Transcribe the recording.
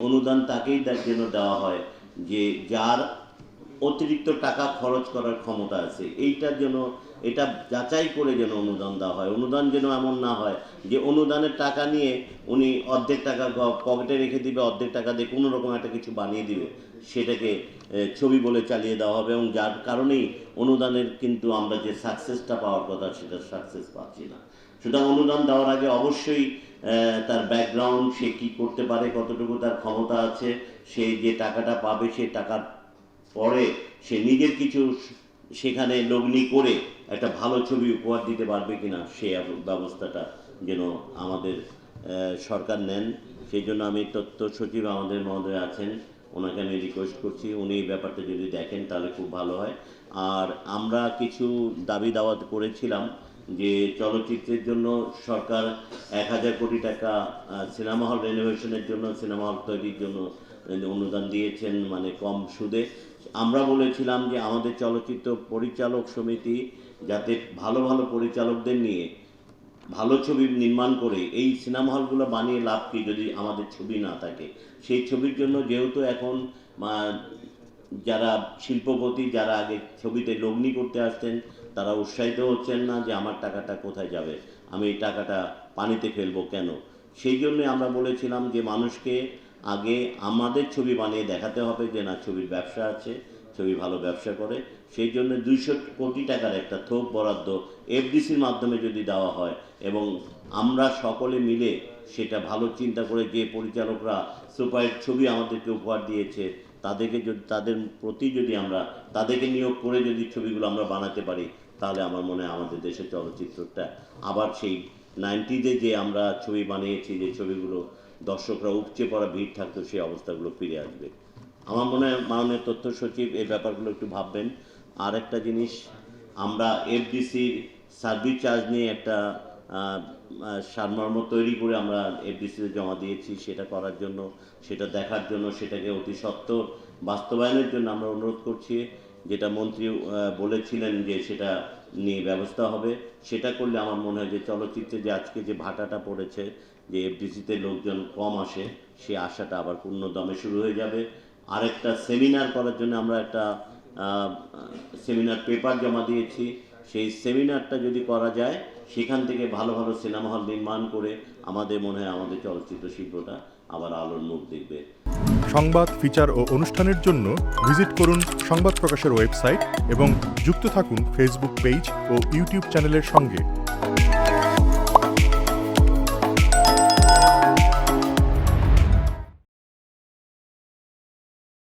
অনুদান তাকেই তার জন্য দেওয়া হয় যে যার অতিরিক্ত টাকা খরচ করার ক্ষমতা আছে। এইটার জন্য, এটা যাচাই করে যেন অনুদান দেওয়া হয়। অনুদান যেন এমন না হয় যে অনুদানের টাকা নিয়ে উনি অর্ধেক টাকা পকেটে রেখে দিবে, অর্ধেক টাকা দিয়ে কোনো রকম একটা কিছু বানিয়ে দিবে। সেটাকে ছবি বলে চালিয়ে দেওয়া হবে এবং যার কারণেই অনুদানের কিন্তু আমরা যে সাকসেসটা পাওয়ার কথা, সেটা সাকসেস পাচ্ছি না। সুতরাং অনুদান দেওয়ার আগে অবশ্যই তার ব্যাকগ্রাউন্ড সে কি করতে পারে, কতটুকু তার ক্ষমতা আছে, সে যে টাকাটা পাবে, সে টাকার পরে সে নিজের কিছু সেখানে লগ্নি করে একটা ভালো ছবি উপহার দিতে পারবে কিনা সে ব্যবস্থাটা যেন আমাদের সরকার নেন। সেই জন্য আমি তথ্য সচিব আমাদের মহোদয় আছেন। ওনাকে আমি রিকোয়েস্ট করছি। উনি এই ব্যাপারটা যদি দেখেন তাহলে খুব ভালো হয়। আর আমরা কিছু দাবি দাওয়াত করেছিলাম। যে চলচ্চিত্রের জন্য সরকার এক হাজার কোটি টাকা সিনেমা হল রেনোভেশনের জন্য, সিনেমা হল তৈরির জন্য অনুদান দিয়েছেন মানে কম সুদে। আমরা বলেছিলাম যে আমাদের চলচ্চিত্র পরিচালক সমিতি যাতে ভালো ভালো পরিচালকদের নিয়ে ভালো ছবি নির্মাণ করে, এই সিনেমা হলগুলো বানিয়ে লাভ কি যদি আমাদের ছবি না থাকে? সেই ছবির জন্য যেহেতু এখন যারা শিল্পপতি, যারা আগে ছবিতে লগ্নি করতে আসতেন, তারা উৎসাহিত হচ্ছেন না যে আমার টাকাটা কোথায় যাবে? আমি এই টাকাটা পানিতে ফেলব কেন? সেই জন্য আমরা বলেছিলাম যে মানুষকে আগে আমাদের ছবি বানিয়ে দেখাতে হবে যে না, ছবির ব্যবসা আছে, ছবি ভালো ব্যবসা করে। সেই জন্য দুইশো কোটি টাকার একটা থোক বরাদ্দ এফডিসির মাধ্যমে যদি দেওয়া হয় এবং আমরা সকলে মিলে সেটা ভালো চিন্তা করে যে পরিচালকরা সুপারহিট ছবি আমাদেরকে উপহার দিয়েছে তাদেরকে যদি, তাদের প্রতি যদি আমরা, তাদেরকে নিয়োগ করে যদি ছবিগুলো আমরা বানাতে পারি, তাহলে আমার মনে হয় আমাদের দেশের চলচ্চিত্রটা আবার সেই নাইনটিজে যে আমরা ছবি বানিয়েছি, যে ছবিগুলো দর্শকরা উপচে পড়া ভিড় থাকতো, সেই অবস্থাগুলো ফিরে আসবে। আমার মনে হয় মাননীয় তথ্য সচিব এই ব্যাপারগুলো একটু ভাববেন। আর একটা জিনিস, আমরা এফডিসির সার্ভিস চার্জ নিয়ে একটা সারমর্ম তৈরি করে আমরা এফডিসিতে জমা দিয়েছি, সেটা করার জন্য, সেটা দেখার জন্য, সেটাকে অতি সত্বর বাস্তবায়নের জন্য আমরা অনুরোধ করছি, যেটা মন্ত্রী বলেছিলেন যে সেটা নিয়ে ব্যবস্থা হবে, সেটা করলে আমার মনে হয় যে চলচ্চিত্রে যে আজকে যে ভাটাটা পড়েছে, যে এফডিসিতে লোকজন কম আসে, সে আশাটা আবার পূর্ণ দমে শুরু হয়ে যাবে। আরেকটা সেমিনার করার জন্য আমরা একটা সেমিনার পেপার জমা দিয়েছি, সেই সেমিনারটা যদি করা যায় সেখান থেকে ভালো ভালো সিনেমা হল নির্মাণ করে আমাদের মনে হয় আমাদের চলচ্চিত্র শিল্পটা আবার আলোর মুখ দেখবে। সংবাদ ফিচার ও অনুষ্ঠানের জন্য ভিজিট করুন সংবাদ প্রকাশের ওয়েবসাইট এবং যুক্ত থাকুন ফেসবুক পেজ ও ইউটিউব চ্যানেলের সঙ্গে।